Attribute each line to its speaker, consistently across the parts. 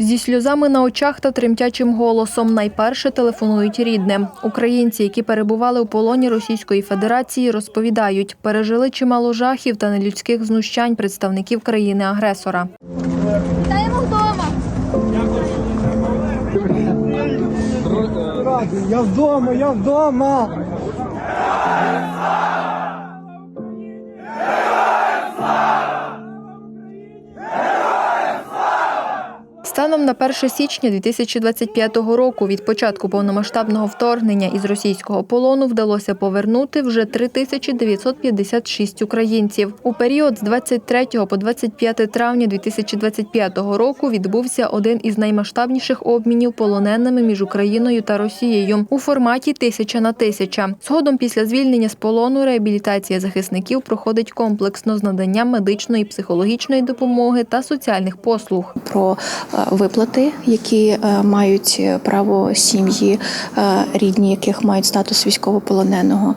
Speaker 1: Зі сльозами на очах та тремтячим голосом найперше телефонують рідним. Українці, які перебували у полоні Російської Федерації, розповідають, пережили чимало жахів та нелюдських знущань представників країни-агресора.
Speaker 2: Вітаємо вдома.
Speaker 3: Я вдома, я вдома.
Speaker 1: Станом на 1 січня 2025 року від початку повномасштабного вторгнення із російського полону вдалося повернути вже 3956 українців. У період з 23 по 25 травня 2025 року відбувся один із наймасштабніших обмінів полоненими між Україною та Росією у форматі тисяча на тисяча. Згодом після звільнення з полону реабілітація захисників проходить комплексно з наданням медичної, психологічної допомоги та соціальних послуг.
Speaker 4: про е, виплати, які е, мають право сім'ї, е, рідні яких мають статус військовополоненого,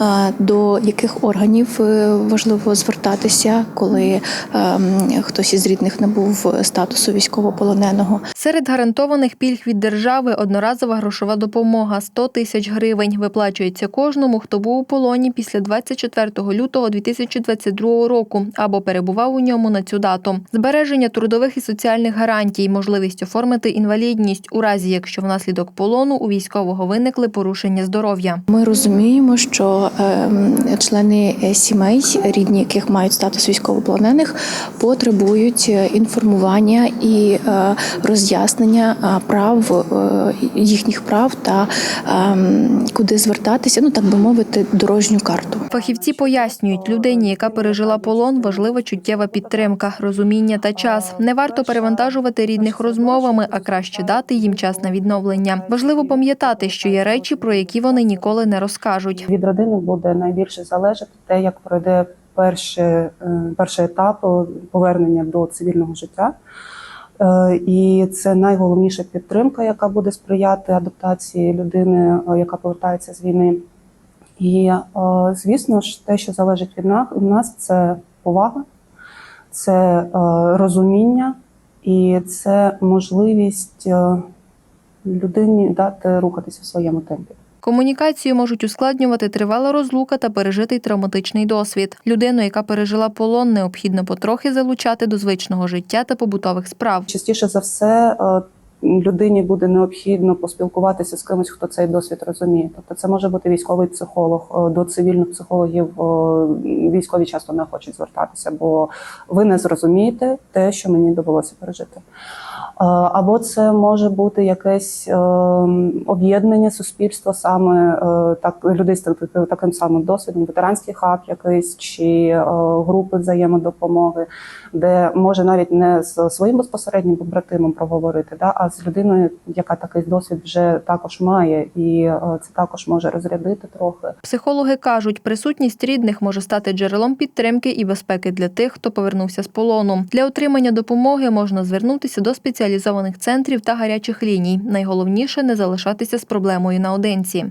Speaker 4: е, до яких органів е, важливо звертатися, коли е, хтось із рідних набув статусу військовополоненого.
Speaker 1: Серед гарантованих пільг від держави одноразова грошова допомога 100 тисяч гривень виплачується кожному, хто був у полоні після 24 лютого 2022 року або перебував у ньому на цю дату. Збереження трудових і соціальних гарантій, можливість оформити інвалідність у разі, якщо внаслідок полону у військового виникли порушення здоров'я.
Speaker 4: Ми розуміємо, що е, члени е, сімей, рідні яких мають статус військовополонених, потребують е, інформування і е, роз'яснення прав їхніх прав та е, куди звертатися, ну так би мовити, дорожню карту.
Speaker 1: Фахівці пояснюють, людині, яка пережила полон, важлива чуттєва підтримка, розуміння та час. Не варто перевантажувати рідних розмовами, а краще дати їм час на відновлення. Важливо пам'ятати, що є речі, про які вони ніколи не розкажуть.
Speaker 5: Від родини буде найбільше залежати те, як пройде перший, е, перший етап е, повернення до цивільного життя. Е, І це найголовніша підтримка, яка буде сприяти адаптації людини, яка повертається з війни. І, звісно ж, те, що залежить від нас, це повага, це розуміння і це можливість е, людині дати рухатися в своєму темпі.
Speaker 1: Комунікацію можуть ускладнювати тривала розлука та пережитий травматичний досвід. Людину, яка пережила полон, необхідно потрохи залучати до звичного життя та побутових справ.
Speaker 5: Частіше за все е, людині буде необхідно поспілкуватися з кимось, хто цей досвід розуміє. Тобто, це може бути військовий психолог. Е, До цивільних психологів е, військові часто не хочуть звертатися, бо ви не зрозумієте те, що мені довелося пережити. Е, Або це може бути якесь е, об'єднання суспільства саме е, так людей з так- таким самим досвідом, ветеранський хаб якийсь чи групи взаємодопомоги, де може навіть не з своїм безпосереднім побратимом проговорити, да, а з людиною, яка такий досвід вже також має, і це також може розрядити трохи.
Speaker 1: Психологи кажуть, присутність рідних може стати джерелом підтримки і безпеки для тих, хто повернувся з полону. Для отримання допомоги можна звернутися до спеціалізованих центрів та гарячих ліній. Найголовніше не залишатися з проблемою наодинці.